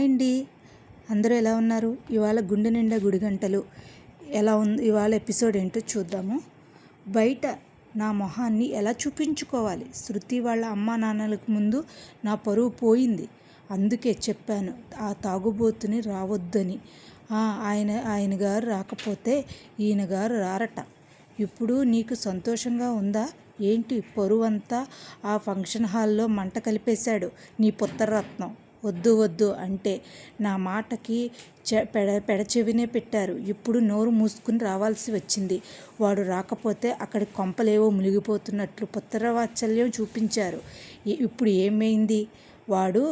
Hi అండి. అందరూ ఎలా ఉన్నారు? ఇవాళ గుండె నిండా గుడి గంటలు ఎలా ఉంది ఇవాళ ఎపిసోడ్ ఏంటో చూద్దాము. బయట నా మొహాన్ని ఎలా చూపించుకోవాలి? శృతి వాళ్ళ అమ్మా నాన్నలకు ముందు నా పరువు పోయింది. అందుకే చెప్పాను ఆ తాగుబోతుని రావద్దని. ఆయన ఆయన గారు రాకపోతే ఈయన గారు రారట. ఇప్పుడు నీకు సంతోషంగా ఉందా? ఏంటి పరువంతా? ఆ ఫంక్షన్ హాల్లో మంట కలిపేశాడు నీ పుత్రరత్నం. వద్దు వద్దు అంటే నా మాటకి చె పెడ పెడచెవినే పెట్టారు. ఇప్పుడు నోరు మూసుకుని రావాల్సి వచ్చింది. వాడు రాకపోతే అక్కడి కొంపలేవో మునిగిపోతున్నట్లు పుత్రవాత్సల్యం చూపించారు. ఇప్పుడు ఏమైంది? వాడు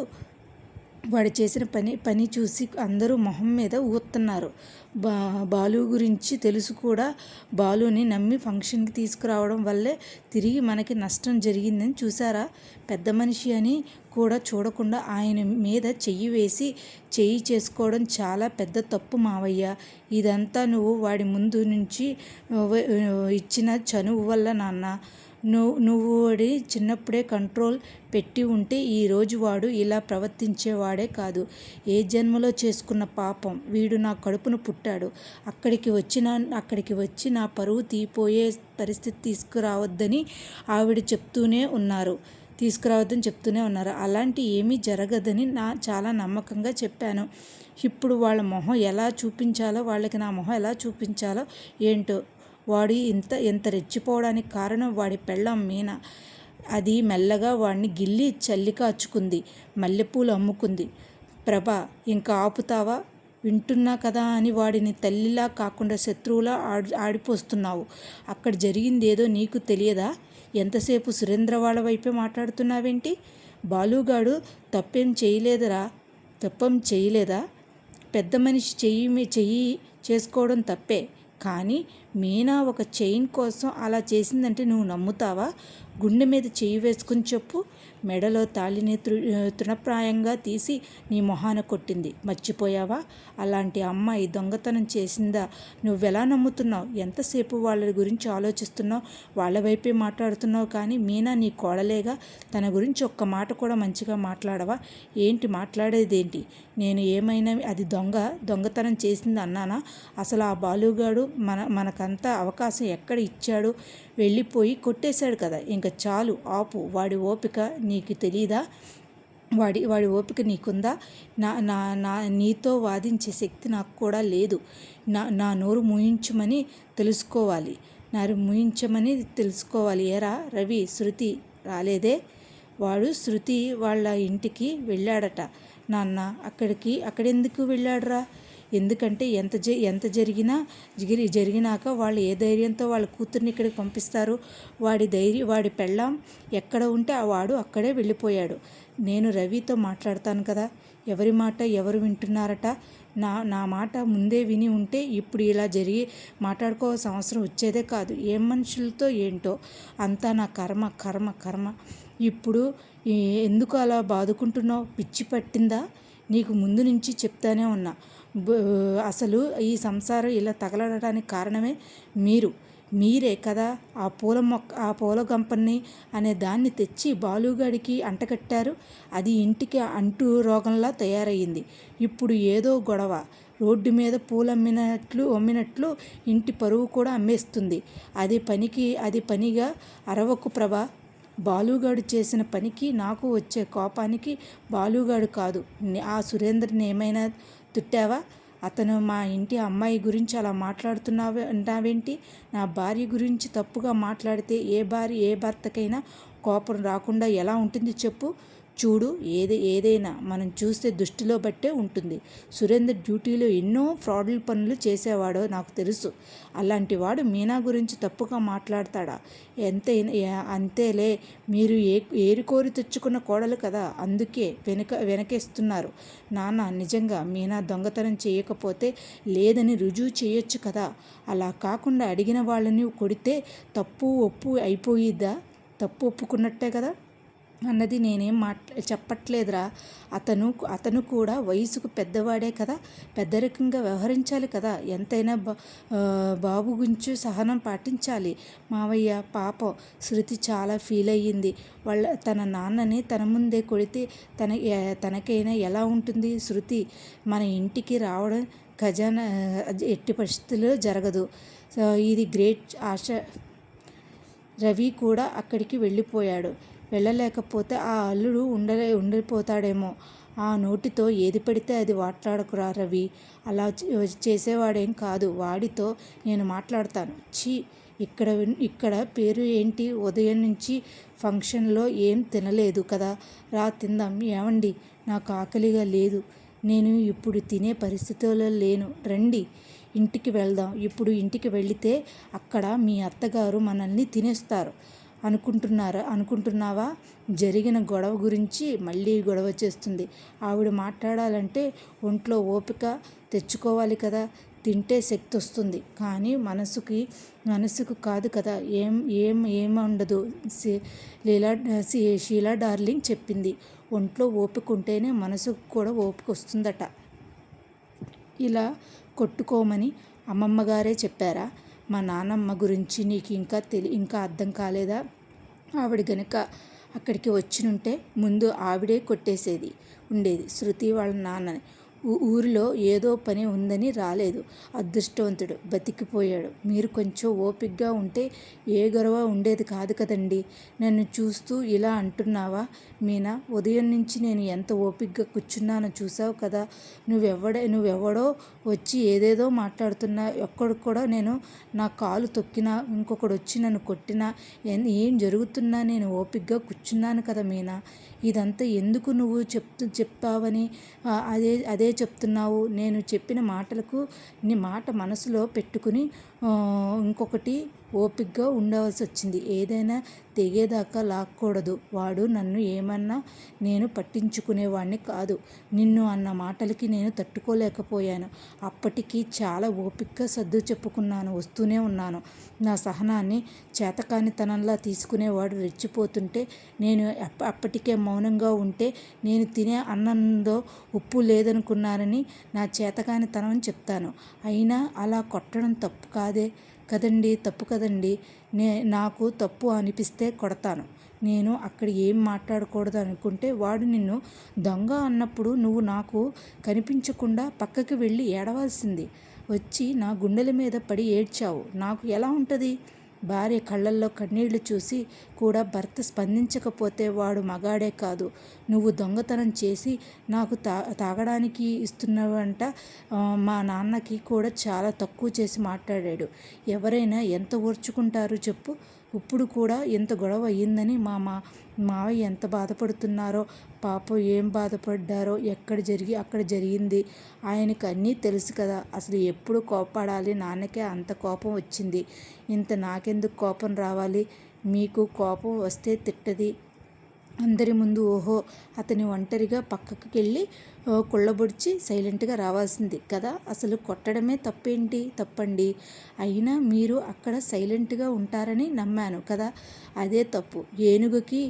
వాడు చేసిన పని పని చూసి అందరూ మొహం మీద ఊతున్నారు బా బాలు గురించి తెలుసు కూడా. బాలుని నమ్మి ఫంక్షన్కి తీసుకురావడం వల్లే తిరిగి మనకి నష్టం జరిగిందని చూసారా పెద్ద మనిషి అని కూడా చూడకుండా ఆయన మీద చెయ్యి వేసి చెయ్యి చేసుకోవడం చాలా పెద్ద తప్పు మావయ్య. ఇదంతా నువ్వు వాడి ముందు నుంచి ఇచ్చిన చనువు వల్ల నాన్న. నువ్వు నువ్వు వాడి చిన్నప్పుడే కంట్రోల్ పెట్టి ఉంటే ఈరోజు వాడు ఇలా ప్రవర్తించేవాడే కాదు. ఏ జన్మలో చేసుకున్న పాపం? వీడు నా కడుపును పుట్టాడు. అక్కడికి వచ్చిన అక్కడికి వచ్చి నా పరువు తీపోయే పరిస్థితి తీసుకురావద్దని ఆవిడ చెప్తూనే ఉన్నారు. తీసుకురావద్దని చెప్తూనే ఉన్నారు. అలాంటి ఏమీ జరగదని నా చాలా నమ్మకంగా చెప్పాను. ఇప్పుడు వాళ్ళ మొహం ఎలా చూపించాలో వాళ్ళకి నా మొహం ఎలా చూపించాలో ఏంటో వాడు ఇంత ఇంత రెచ్చిపోవడానికి కారణం వాడి పెళ్ళం మీన. అది మెల్లగా వాడిని గిల్లి చల్లి కాచుకుంది మల్లెపూలు అమ్ముకుంది. ప్రభ ఇంకా ఆపుతావా? వింటున్నా కదా అని వాడిని తల్లిలా కాకుండా శత్రువులా ఆడి ఆడిపోస్తున్నావు. అక్కడ జరిగింది ఏదో నీకు తెలియదా? ఎంతసేపు సురేంద్ర వాళ్ళ వైపే మాట్లాడుతున్నావేంటి? బాలుగాడు తప్పేం చేయలేదురా. తప్పం చేయలేదా? పెద్ద మనిషి చెయ్యి చెయ్యి చేసుకోవడం తప్పే. కానీ మీనా ఒక చైన్ కోసం అలా చేసిందంటే నువ్వు నమ్ముతావా? గుండె మీద చెయ్యి వేసుకుని చెప్పు. మెడలో తాళిని తృ తృణప్రాయంగా తీసి నీ మొహాన కొట్టింది. మర్చిపోయావా? అలాంటి అమ్మాయి దొంగతనం చేసిందా? నువ్వెలా నమ్ముతున్నావు? ఎంతసేపు వాళ్ళ గురించి ఆలోచిస్తున్నావు? వాళ్ళ వైపే మాట్లాడుతున్నావు కానీ మీనా నీ కోడలేగా? తన గురించి ఒక్క మాట కూడా మంచిగా మాట్లాడవా? ఏంటి మాట్లాడేదేంటి? నేను ఏమైనా అది దొంగ దొంగతనం చేసింది అన్నానా? అసలు ఆ బాలుగాడు మన మన మనకంతా అవకాశం ఎక్కడ ఇచ్చాడు? వెళ్ళిపోయి కొట్టేశాడు కదా. ఇంకా చాలు ఆపు. వాడి ఓపిక నీకు తెలీదా? వాడి వాడి ఓపిక నీకుందా? నా నా నా నీతో వాదించే శక్తి నాకు కూడా లేదు. నా నా నోరు ముయించమని తెలుసుకోవాలి. నారు ముయించమని తెలుసుకోవాలి. ఏరా రవి శృతి రాలేదే? వాడు శృతి వాళ్ళ ఇంటికి వెళ్ళాడట. నాన్న అక్కడికి అక్కడెందుకు వెళ్ళాడురా? ఎందుకంటే ఎంత జ ఎంత జరిగినా జిగిరి జరిగినాక వాళ్ళు ఏ ధైర్యంతో వాళ్ళ కూతుర్ని ఇక్కడికి పంపిస్తారు వాడి ధైర్యం వాడి పెళ్ళాం ఎక్కడ ఉంటే ఆ వాడు అక్కడే వెళ్ళిపోయాడు. నేను రవితో మాట్లాడతాను కదా ఎవరి మాట ఎవరు వింటున్నారట? నా నా మాట ముందే విని ఉంటే ఇప్పుడు ఇలా జరిగి మాట్లాడుకోవాల్సిన అవసరం వచ్చేదే కాదు. ఏం మనుషులతో ఏంటో అంతా నా కర్మ కర్మ కర్మ. ఇప్పుడు ఎందుకు అలా బాదుకుంటున్నావు? పిచ్చి పట్టిందా? నీకు ముందు నుంచి చెప్తానే ఉన్నా. అసలు ఈ సంసారం ఇలా తగలడానికి కారణమే మీరు. మీరే కదా ఆ పూల మొక్క ఆ పూల గంపని అనే దాన్ని తెచ్చి బాలుగాడికి అంటకట్టారు అది ఇంటికి అంటు రోగంలా తయారయ్యింది ఇప్పుడు ఏదో గొడవ. రోడ్డు మీద పూలు అమ్మినట్లు అమ్మినట్లు ఇంటి పరువు కూడా అమ్మేస్తుంది. అది పనికి అది పనిగా అరవకు ప్రభ. బాలుగాడు చేసిన పనికి నాకు వచ్చే కోపానికి బాలుగాడు కాదు. ఆ సురేంద్రని ఏమైనా తిట్టావా? అతను మా ఇంటి అమ్మాయి గురించి అలా మాట్లాడుతున్నావు అంటావేంటి? నా భార్య గురించి తప్పుగా మాట్లాడితే ఏ భార్య ఏ భర్తకైనా కోపం రాకుండా ఎలా ఉంటుంది చెప్పు. చూడు ఏది ఏదైనా మనం చూస్తే దృష్టిలో బట్టే ఉంటుంది. సురేందర్ డ్యూటీలో ఎన్నో ఫ్రాడ్ల పనులు చేసేవాడో నాకు తెలుసు. అలాంటి వాడు మీనా గురించి తప్పుగా మాట్లాడతాడా? ఎంతైనా అంతేలే మీరు ఏ ఏరుకోరి తెచ్చుకున్న కోడలు కదా అందుకే వెనక వెనకేస్తున్నారు. నాన్న నిజంగా మీనా దొంగతనం చేయకపోతే లేదని రుజువు చేయొచ్చు కదా. అలా కాకుండా అడిగిన వాళ్ళని కొడితే తప్పు ఒప్పు అయిపోయిద్దా? తప్పు ఒప్పుకున్నట్టే కదా? అన్నది నేనేం మాట్లా చెప్పట్లేదురా. అతను అతను కూడా వయసుకు పెద్దవాడే కదా. పెద్దరికంగా వ్యవహరించాలి కదా. ఎంతైనా బా బాబు గురించి సహనం పాటించాలి. మావయ్య పాపం. శృతి చాలా ఫీల్ అయ్యింది. వాళ్ళ తన నాన్నని తన ముందే కొడితే తన తనకైనా ఎలా ఉంటుంది? శృతి మన ఇంటికి రావడం ఖజానా ఎట్టి పరిస్థితుల్లో జరగదు. సో ఇది గ్రేట్ ఆశ. రవి కూడా అక్కడికి వెళ్ళిపోయాడు. వెళ్ళలేకపోతే ఆ అల్లుడు ఉండలే ఉండిపోతాడేమో. ఆ నోటితో ఏది పడితే అది మాట్లాడకురా రవి. అలా చే- చేసేవాడేం కాదు. వాడితో నేను మాట్లాడతాను. ఛీ! ఇక్కడ ఇక్కడ పేరు ఏంటి? ఉదయం నుంచి ఫంక్షన్లో ఏం తినలేదు కదా? రా తిందాం. ఏమండి నాకు ఆకలిగా లేదు. నేను ఇప్పుడు తినే పరిస్థితుల్లో లేను. రండి. ఇంటికి వెళ్దాం. ఇప్పుడు ఇంటికి వెళితే అక్కడ మీ అత్తగారు మనల్ని తినేస్తారు. అనుకుంటున్నారా? అనుకుంటున్నావా? జరిగిన గొడవ గురించి మళ్ళీ గొడవ చేస్తుంది. ఆవిడ మాట్లాడాలంటే ఒంట్లో ఓపిక తెచ్చుకోవాలి కదా. తింటే శక్తి వస్తుంది. కానీ మనసుకి మనసుకు కాదు కదా. ఏం ఏం ఏం ఉండదు లీలా సి- షీలా డార్లింగ్ చెప్పింది. ఒంట్లో ఓపిక ఉంటేనే మనసుకు కూడా ఓపిక వస్తుందట. ఇలా కొట్టుకోమని అమ్మమ్మగారే చెప్పారా? మా నాన్నమ్మ గురించి నీకు ఇంకా తెలి ఇంకా అర్థం కాలేదా? ఆవిడ గనుక అక్కడికి వచ్చినుంటే ముందు ఆవిడే కొట్టేసేది ఉండేది. శృతి వాళ్ళ నాన్నని. ఊరిలో ఏదో పని ఉందని రాలేదు. అదృష్టవంతుడు బతికిపోయాడు. మీరు కొంచెం ఓపిగ్గా ఉంటే ఏ గొడవ ఉండేది కాదు కదండి. నన్ను చూస్తూ ఇలా అంటున్నావా? మీనా ఉదయం నుంచి నేను ఎంత ఓపిగ్గా కూర్చున్నానో చూసావు కదా. నువ్వెవడే నువ్వెవడో వచ్చి ఏదేదో మాట్లాడుతున్నా ఒక్కడికి కూడా నేను నా కాలు తొక్కినా ఇంకొకడు వచ్చి నన్ను కొట్టినా ఏం జరుగుతున్నా నేను ఓపిగ్గా కూర్చున్నాను కదా మీనా. ఇదంతా ఎందుకు నువ్వు చెప్తూ చెప్పావని అదే అదే చెప్తున్నావు. నేను చెప్పిన మాటలకు నీ మాట మనసులో పెట్టుకుని ఇంకొకటి ఓపిగ్గా ఉండవలసి వచ్చింది ఏదైనా తెగేదాకా లాక్కూడదు. వాడు నన్ను ఏమన్నా నేను పట్టించుకునేవాడిని కాదు. నిన్ను అన్న మాటలకి నేను తట్టుకోలేకపోయాను. అప్పటికి చాలా ఓపిగ్గా సర్దు చెప్పుకున్నాను. వస్తూనే ఉన్నాను. నా సహనాన్ని చేతకానితనంలా తీసుకునేవాడు రెచ్చిపోతుంటే నేను అప్పటికే మౌనంగా ఉంటే నేను తినే అన్నంలో ఉప్పు లేదనుకున్నానని నా చేతకానితనం చెప్తాను. అయినా అలా కొట్టడం తప్పు కాదే? కదండి తప్పు కదండి. నే నాకు తప్పు అనిపిస్తే కొడతాను. నేను అక్కడ ఏం మాట్లాడకూడదు అనుకుంటే వాడు నిన్ను దొంగ అన్నప్పుడు నువ్వు నాకు కనిపించకుండా పక్కకి వెళ్ళి ఏడవాల్సింది. వచ్చి నా గుండెల మీద పడి ఏడ్చావు. నాకు ఎలా ఉంటుంది? భార్య కళ్ళల్లో కన్నీళ్ళు చూసి కూడా భర్త స్పందించకపోతే వాడు మగాడే కాదు. నువ్వు దొంగతనం చేసి నాకు తా తాగడానికి ఇస్తున్నావంట. మా నాన్నకి కూడా చాలా తక్కువ చేసి మాట్లాడాడు. ఎవరైనా ఎంత ఓర్చుకుంటారు చెప్పు. ఇప్పుడు కూడా ఎంత గొడవ అయ్యిందని మా మా మావయ్య ఎంత బాధపడుతున్నారో పాపం ఏం బాధపడ్డారో ఎక్కడ జరిగి అక్కడ జరిగింది ఆయనకు అన్నీ తెలుసు కదా. అసలు ఎప్పుడు కోపాడాలి నాన్నకే అంత కోపం వచ్చింది. ఇంత నాకెందుకు కోపం రావాలి? మీకు కోపం వస్తే తిట్టది. అందరి ముందు ఓహో అతని ఒంటరిగా పక్కకి వెళ్ళి కుళ్ళబొడిచి సైలెంట్గా రావాల్సింది కదా. అసలు కొట్టడమే తప్పేంటి? తప్పండి. అయినా మీరు అక్కడ సైలెంట్గా ఉంటారని నమ్మాను కదా. అదే తప్పు. ఏనుగుకి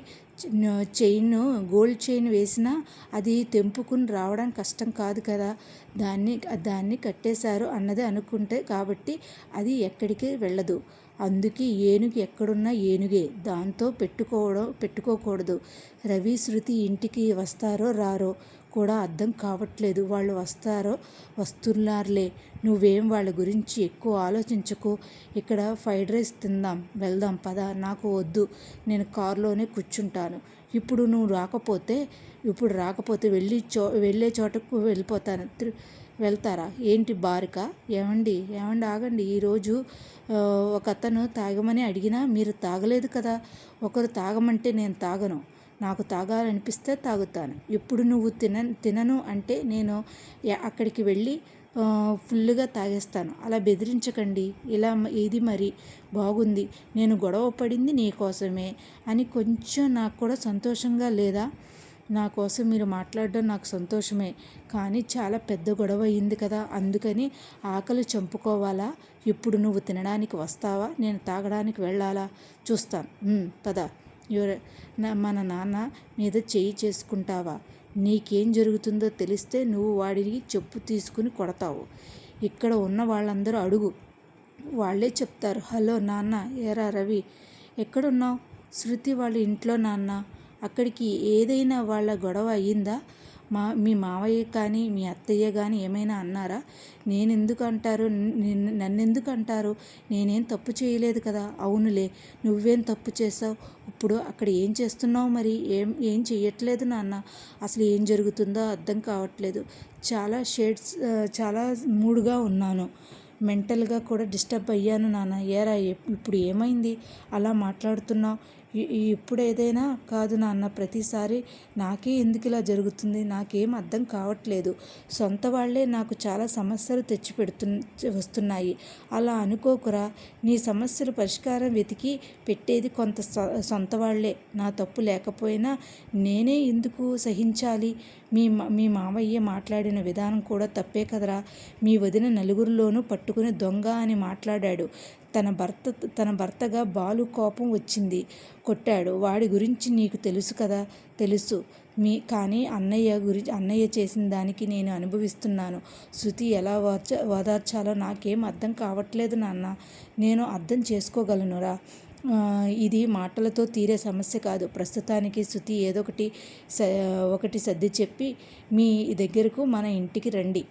చైన్ గోల్డ్ చైన్ వేసినా అది తెంపుకుని రావడం కష్టం కాదు కదా. దాన్ని దాన్ని కట్టేశారు అన్నది అనుకుంటే కాబట్టి అది ఎక్కడికి వెళ్ళదు. అందుకే ఏనుగు ఎక్కడున్నా ఏనుగే. దాంతో పెట్టుకోవడం పెట్టుకోకూడదు. రవి శృతి ఇంటికి వస్తారో రారో కూడా అర్థం కావట్లేదు. వాళ్ళు వస్తారో వస్తున్నారులే. నువ్వేం వాళ్ళ గురించి ఎక్కువ ఆలోచించకు. ఇక్కడ ఫ్రైడ్ రైస్ తిందాం వెళ్దాం పద. నాకు వద్దు. నేను కారులోనే కూర్చుంటాను. ఇప్పుడు నువ్వు రాకపోతే ఇప్పుడు రాకపోతే వెళ్ళి చో వెళ్ళే చోటకు వెళ్ళిపోతాను. త్రి- వెళ్తారా? ఏంటి బారుకా? ఏమండి? ఏమండి ఆగండి. ఈరోజు ఒక అతను తాగమని అడిగినా మీరు తాగలేదు కదా. ఒకరు తాగమంటే నేను తాగను. నాకు తాగాలనిపిస్తే తాగుతాను. ఎప్పుడు నువ్వు తిన తినను అంటే నేను అక్కడికి వెళ్ళి ఫుల్గా తాగేస్తాను. అలా బెదిరించకండి. ఇలా ఇది మరి బాగుంది. నేను గొడవ పడింది నీ కోసమే అని కొంచెం నాకు కూడా సంతోషంగా లేదా? నా కోసం మీరు మాట్లాడడం నాకు సంతోషమే. కానీ చాలా పెద్ద గొడవ అయింది కదా. అందుకని ఆకలి చంపుకోవాలా? ఇప్పుడు నువ్వు తినడానికి వస్తావా? నేను తాగడానికి వెళ్ళాలా? చూస్తాను పద. మన నాన్న మీద చేయి చేసుకుంటావా? నీకేం జరుగుతుందో తెలిస్తే నువ్వు వాడిని చెప్పు తీసుకుని కొడతావు. ఇక్కడ ఉన్న వాళ్ళందరూ అడుగు. వాళ్ళే చెప్తారు. హలో నాన్న ఏరా రవి? ఎక్కడున్నావు? శృతి వాళ్ళ ఇంట్లో నాన్న. అక్కడికి ఏదైనా వాళ్ళ గొడవ అయ్యిందా? మా మీ మావయ్య కానీ మీ అత్తయ్య కానీ ఏమైనా అన్నారా? నేనెందుకు అంటారు నన్నెందుకు అంటారు నేనేం తప్పు చేయలేదు కదా? అవునులే నువ్వేం తప్పు చేసావు ఇప్పుడు అక్కడ ఏం చేస్తున్నావు మరి? ఏం ఏం చెయ్యట్లేదు నాన్న. అసలు ఏం జరుగుతుందో అర్థం కావట్లేదు. చాలా షేడ్స్ చాలా మూడుగా ఉన్నాను. మెంటల్గా కూడా డిస్టర్బ్ అయ్యాను నాన్న. ఏరా ఇప్పుడు ఏమైంది? అలా మాట్లాడుతున్నావు? ఇప్పుడు ఏదైనా కాదు నాన్న ప్రతిసారి నాకే ఎందుకు ఇలా జరుగుతుంది? నాకేం అర్థం కావట్లేదు. సొంత వాళ్ళే నాకు చాలా సమస్యలు తెచ్చిపెడుతు వస్తున్నాయి. అలా అనుకోకురా. నీ సమస్యల పరిష్కారం వెతికి పెట్టేది కొంత సొ- సొంత వాళ్ళే. నా తప్పు లేకపోయినా నేనే ఎందుకు సహించాలి? మీ మా- మీ మావయ్య మాట్లాడిన విధానం కూడా తప్పే కదరా. మీ వదిన నలుగురిలోనూ పట్టుకుని దొంగ అని మాట్లాడాడు. తన భర్త తన భర్తగా బాలు కోపం వచ్చింది. కొట్టాడు. వాడి గురించి నీకు తెలుసు కదా? తెలుసు. మీ కానీ అన్నయ్య గురి అన్నయ్య చేసిన దానికి నేను అనుభవిస్తున్నాను. శృతి ఎలా ఓర్చ ఓదార్చాలో నాకేం అర్థం కావట్లేదు నాన్న. నేను అర్థం చేసుకోగలనురా? ఇది మాటలతో తీరే సమస్య కాదు. ప్రస్తుతానికి శృతి ఏదో ఒకటి స ఒకటి సర్ది చెప్పి మీ దగ్గరకు మన ఇంటికి రండి.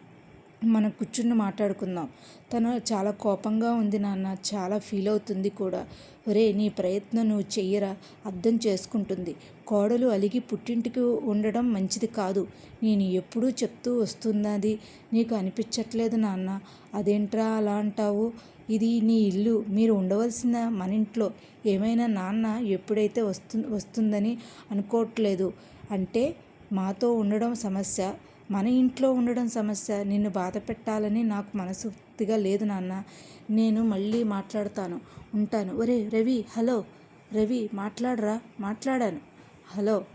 మనం కూర్చుని మాట్లాడుకుందాం. తను చాలా కోపంగా ఉంది నాన్న. చాలా ఫీల్ అవుతుంది కూడా. ఒరే నీ ప్రయత్నం నువ్వు చెయ్యరా? అర్థం చేసుకుంటుంది. కోడలు అలిగి పుట్టింటికి ఉండడం మంచిది కాదు. నేను ఎప్పుడూ చెప్తూ వస్తున్నది నీకు అనిపించట్లేదు నాన్న. అదేంట్రా అలా అంటావు? ఇది నీ ఇల్లు. మీరు ఉండవలసిన మన ఇంట్లో? ఏమైనా నాన్న ఎప్పుడైతే వస్తు వస్తుందని అనుకోవట్లేదు అంటే మాతో ఉండడం సమస్య. మన ఇంట్లో ఉండడం సమస్య నిన్ను బాధ పెట్టాలని నాకు మనసుగా లేదు నాన్న. నేను మళ్ళీ మాట్లాడతాను ఉంటాను. ఒరే రవి హలో. రవి మాట్లాడరా? మాట్లాడాను. హలో.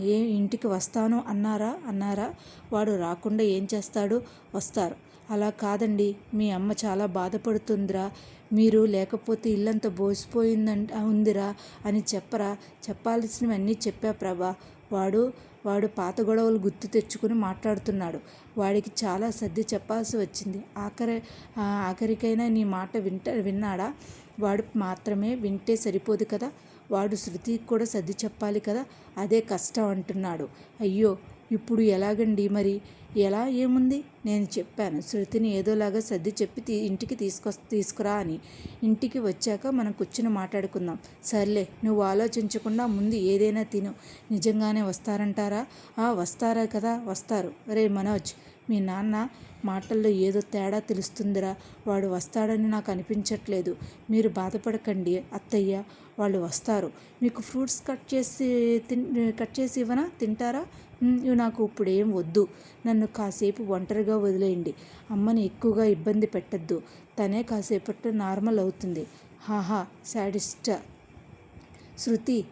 ఏ ఇంటికి వస్తాను అన్నారా? అన్నారా? వాడు రాకుండా ఏం చేస్తాడు? వస్తారు. అలా కాదండి. మీ అమ్మ చాలా బాధపడుతుందిరా. మీరు లేకపోతే ఇల్లంతా బోసిపోయిందంట ఉందిరా అని చెప్పరా? చెప్పాల్సినవన్నీ చెప్పా ప్రభా. వాడు వాడు పాత గొడవలు గుర్తు తెచ్చుకుని మాట్లాడుతున్నాడు. వాడికి చాలా సర్ది చెప్పాల్సి వచ్చింది. ఆఖరి ఆఖరికైనా నీ మాట వింట విన్నాడా? వాడు మాత్రమే వింటే సరిపోదు కదా? వాడు శృతికి కూడా సర్ది చెప్పాలి కదా? అదే కష్టం అంటున్నాడు. అయ్యో ఇప్పుడు ఎలాగండి మరి? ఎలా ఏముంది? నేను చెప్పాను. శృతిని ఏదోలాగా సర్ది చెప్పి తీ ఇంటికి తీసుకొ తీసుకురా అని. ఇంటికి వచ్చాక మనం కూర్చుని మాట్లాడుకుందాం. సర్లే నువ్వు ఆలోచించకుండా ముందు ఏదైనా తిను. నిజంగానే వస్తారంటారా? ఆ వస్తారా కదా వస్తారు. రే మనోజ్ మీ నాన్న మాటల్లో ఏదో తేడా తెలుస్తుందిరా. వాడు వస్తాడని నాకు అనిపించట్లేదు. మీరు బాధపడకండి అత్తయ్య వాళ్ళు వస్తారు. మీకు ఫ్రూట్స్ కట్ చేసి తిన్ కట్ చేసి ఇవ్వనా? తింటారా? నాకు ఇప్పుడు ఏం వద్దు. నన్ను కాసేపు ఒంటరిగా వదిలేయండి. అమ్మని ఎక్కువగా ఇబ్బంది పెట్టద్దు. తనే కాసేపట్లో నార్మల్ అవుతుంది. హాహా శాడిస్ట. శృతి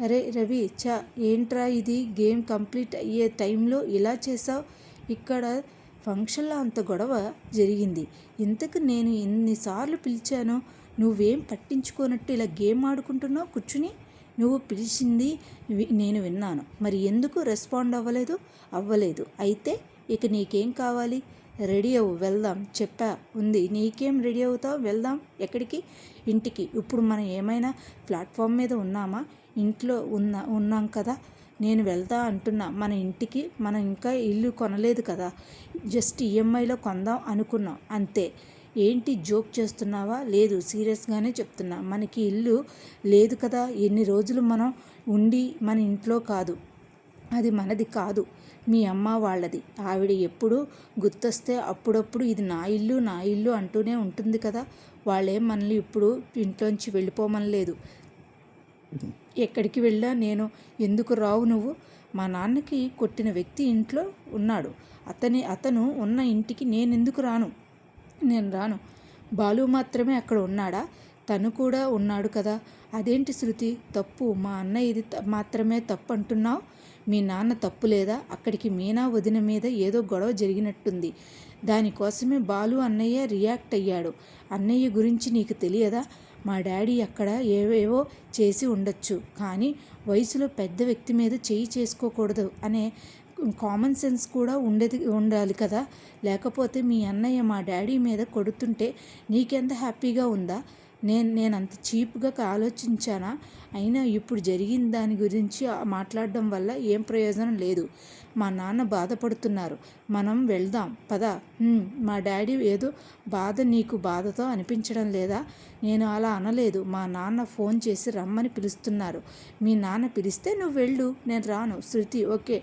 అరే రవి చా ఏంట్రా ఇది? గేమ్ కంప్లీట్ అయ్యే టైంలో ఇలా చేసావు ఇక్కడ ఫంక్షన్లో అంత గొడవ జరిగింది. ఇంతకు నేను ఎన్నిసార్లు పిలిచాను? నువ్వేం పట్టించుకోనట్టు ఇలా గేమ్ ఆడుకుంటున్నావు? కూర్చుని. నువ్వు పిలిచింది వి- నేను విన్నాను. మరి ఎందుకు రెస్పాండ్ అవ్వలేదు? అవ్వలేదు. అయితే ఇక నీకేం కావాలి? రెడీ అవ్వు వెళ్దాం చెప్పా ఉంది. నీకేం రెడీ అవుతావు? వెళ్దాం. ఎక్కడికి? ఇంటికి. ఇప్పుడు మనం ఏమైనా ప్లాట్ఫామ్ మీద ఉన్నామా? ఇంట్లో ఉన్న ఉన్నాం కదా. నేను వెళ్తా అంటున్నా. మన ఇంటికి మనం ఇంకా ఇల్లు కొనలేదు కదా. జస్ట్ ఈఎంఐలో కొందాం అనుకున్నాం. అంతే. ఏంటి జోక్ చేస్తున్నావా? లేదు సీరియస్గానే చెప్తున్నా. మనకి ఇల్లు లేదు కదా. ఎన్ని రోజులు మనం ఉండి మన ఇంట్లో కాదు. అది మనది కాదు. మీ అమ్మ వాళ్ళది. ఆవిడ ఎప్పుడు గుర్తొస్తే అప్పుడప్పుడు ఇది నా ఇల్లు నా ఇల్లు అంటూనే ఉంటుంది కదా. వాళ్ళేం మనల్ని ఇప్పుడు ఇంట్లోంచి వెళ్ళిపోమనలేదు. ఎక్కడికి వెళ్ళా నేను? ఎందుకు రావు నువ్వు? మా నాన్నకి కొట్టిన వ్యక్తి ఇంట్లో ఉన్నాడు. అతని అతను ఉన్న ఇంటికి నేను ఎందుకు రాను? నేను రాను. బాలు మాత్రమే అక్కడ ఉన్నాడా? తను కూడా ఉన్నాడు కదా. అదేంటి శృతి? తప్పు. మా అన్న ఇది మాత్రమే తప్పు అంటున్నావు మీ నాన్న తప్పు లేదా? అక్కడికి మీనా వదిన మీద ఏదో గొడవ జరిగినట్టుంది. దానికోసమే బాలు అన్నయ్య రియాక్ట్ అయ్యాడు. అన్నయ్య గురించి నీకు తెలియదా? మా డాడీ అక్కడ ఏవేవో చేసి ఉండొచ్చు. కానీ వయసులో పెద్ద వ్యక్తి మీద చేయి చేసుకోకూడదు అనే కామన్ సెన్స్ కూడా ఉండేది ఉండాలి కదా. లేకపోతే మీ అన్నయ్య మా డాడీ మీద కొడుతుంటే నీకెంత హ్యాపీగా ఉందా? నేను నేను అంత చీప్గా ఆలోచించానా? అయినా ఇప్పుడు జరిగిన దాని గురించి మాట్లాడడం వల్ల ఏం ప్రయోజనం లేదు. మా నాన్న బాధపడుతున్నారు. మనం వెళ్దాం పద. మా డాడీ ఏదో బాధ నీకు బాధతో అనిపించడం లేదా? నేను అలా అనలేదు. మా నాన్న ఫోన్ చేసి రమ్మని పిలుస్తున్నారు. మీ నాన్న పిలిస్తే నువ్వు వెళ్ళు నేను రాను. శృతి ఓకే.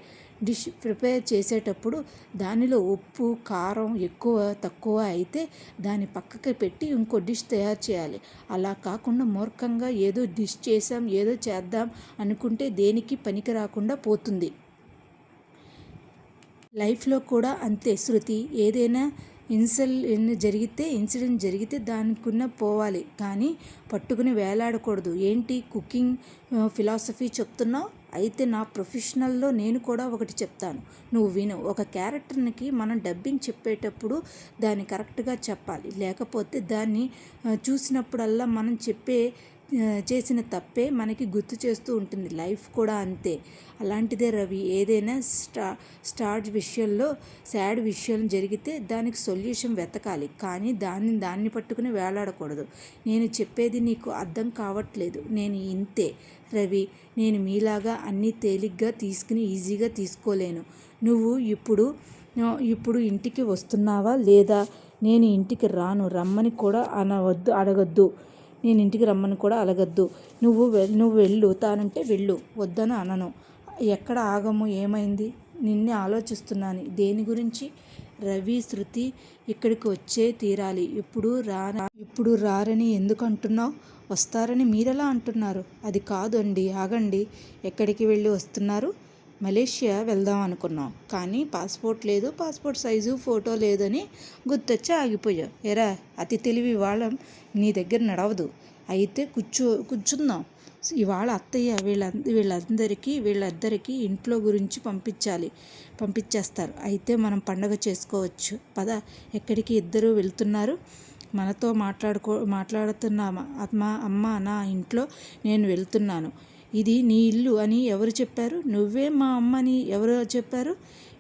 డిష్ ప్రిపేర్ చేసేటప్పుడు దానిలో ఉప్పు కారం ఎక్కువ తక్కువ అయితే దాన్ని పక్కకి పెట్టి ఇంకో డిష్ తయారు చేయాలి. అలా కాకుండా మూర్ఖంగా ఏదో డిష్ చేసాం ఏదో చేద్దాం అనుకుంటే దేనికి పనికి రాకుండా పోతుంది. లైఫ్లో కూడా అంతే శృతి. ఏదైనా ఇన్సల్ జరిగితే ఇన్సిడెంట్ జరిగితే దానికున్న పోవాలి. కానీ పట్టుకుని వేలాడకూడదు. ఏంటి కుకింగ్ ఫిలాసఫీ చెప్తున్నావు? అయితే నా ప్రొఫెషనల్లో నేను కూడా ఒకటి చెప్తాను. నువ్వు విను ఒక క్యారెక్టర్కి మనం డబ్బింగ్ చెప్పేటప్పుడు దాన్ని కరెక్ట్గా చెప్పాలి. లేకపోతే దాన్ని చూసినప్పుడల్లా మనం చెప్పే చేసిన తప్పే మనకి గుర్తు చేస్తూ ఉంటుంది. లైఫ్ కూడా అంతే. అలాంటిదే రవి ఏదైనా స్టా స్టార్ట్ విషయంలో సాడ్ విషయం జరిగితే దానికి సొల్యూషన్ వెతకాలి. కానీ దాన్ని దాన్ని పట్టుకుని వేలాడకూడదు. నేను చెప్పేది నీకు అర్థం కావట్లేదు. నేను ఇంతే. రవి నేను మీలాగా అన్నీ తేలిగ్గా తీసుకుని ఈజీగా తీసుకోలేను. నువ్వు ఇప్పుడు ఇప్పుడు ఇంటికి వస్తున్నావా లేదా? నేను ఇంటికి రాను. రమ్మని కూడా అనవద్దు అడగద్దు. నేను ఇంటికి రమ్మని కూడా అడగద్దు నువ్వు నువ్వు వెళ్ళు. తానంటే వెళ్ళు. వద్దని అనను. ఎక్కడ ఆగము? ఏమైంది? నిన్నే ఆలోచిస్తున్నాను. దేని గురించి? రవి శృతి ఇక్కడికి వచ్చే తీరాలి. ఇప్పుడు రా ఇప్పుడు రారని ఎందుకు అంటున్నావు వస్తారని మీరెలా అంటున్నారు? అది కాదండి ఆగండి. ఎక్కడికి వెళ్ళి వస్తున్నారు? మలేషియా వెళ్దాం అనుకున్నాం. కానీ పాస్పోర్ట్ లేదు పాస్పోర్ట్ సైజు ఫోటో లేదని గుర్తొచ్చి ఆగిపోయాం. ఎరా అతి తెలివి వాళ్ళం నీ దగ్గర నడవదు. అయితే కూర్చో కూర్చుందాం. ఇవాళ అత్తయ్య వీళ్ళ వీళ్ళందరికీ వీళ్ళిద్దరికీ ఇంట్లో గురించి పంపించాలి. పంపించేస్తారు. అయితే మనం పండగ చేసుకోవచ్చు. పద ఎక్కడికి ఇద్దరు వెళ్తున్నారు? మనతో మాట్లాడుకో మాట్లాడుతున్నామా? అమ్మ అమ్మ నా ఇంట్లో నేను వెళ్తున్నాను. ఇది నీ ఇల్లు అని ఎవరు చెప్పారు? నువ్వే మా అమ్మని ఎవరు చెప్పారు?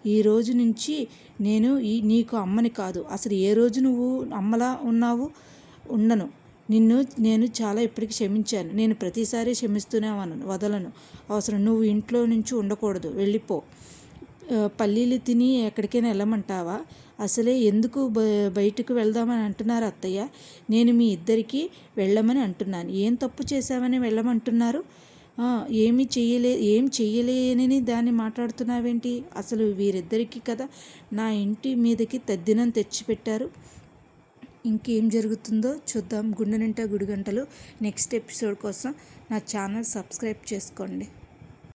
ఈ రోజు నుంచి నేను ఈ నీకు అమ్మని కాదు. అసలు ఏ రోజు నువ్వు అమ్మలా ఉన్నావు? ఉండను. నిన్ను నేను చాలా ఇప్పటికి క్షమించాను. నేను ప్రతిసారి క్షమిస్తూనే ఉన్నాను వదలను. అవసరం నువ్వు ఇంట్లో నుంచి ఉండకూడదు. వెళ్ళిపో. పల్లీలు తిని ఎక్కడికైనా వెళ్ళమంటావా? అసలే ఎందుకు బ బయటకు వెళ్దామని అంటున్నారు అత్తయ్య? నేను మీ ఇద్దరికి వెళ్ళమని అంటున్నాను. ఏం తప్పు చేశామని వెళ్ళమంటున్నారు? ఏమి చెయ్యలే ఏం చెయ్యలేనని దాన్ని మాట్లాడుతున్నావేంటి? అసలు వీరిద్దరికీ కదా నా ఇంటి మీదకి తద్దినం తెచ్చిపెట్టారు. ఇంకేం జరుగుతుందో చూద్దాం. గుండె నింటా గుడి గంటలు నెక్స్ట్ ఎపిసోడ్ కోసం నా ఛానల్ సబ్స్క్రైబ్ చేసుకోండి.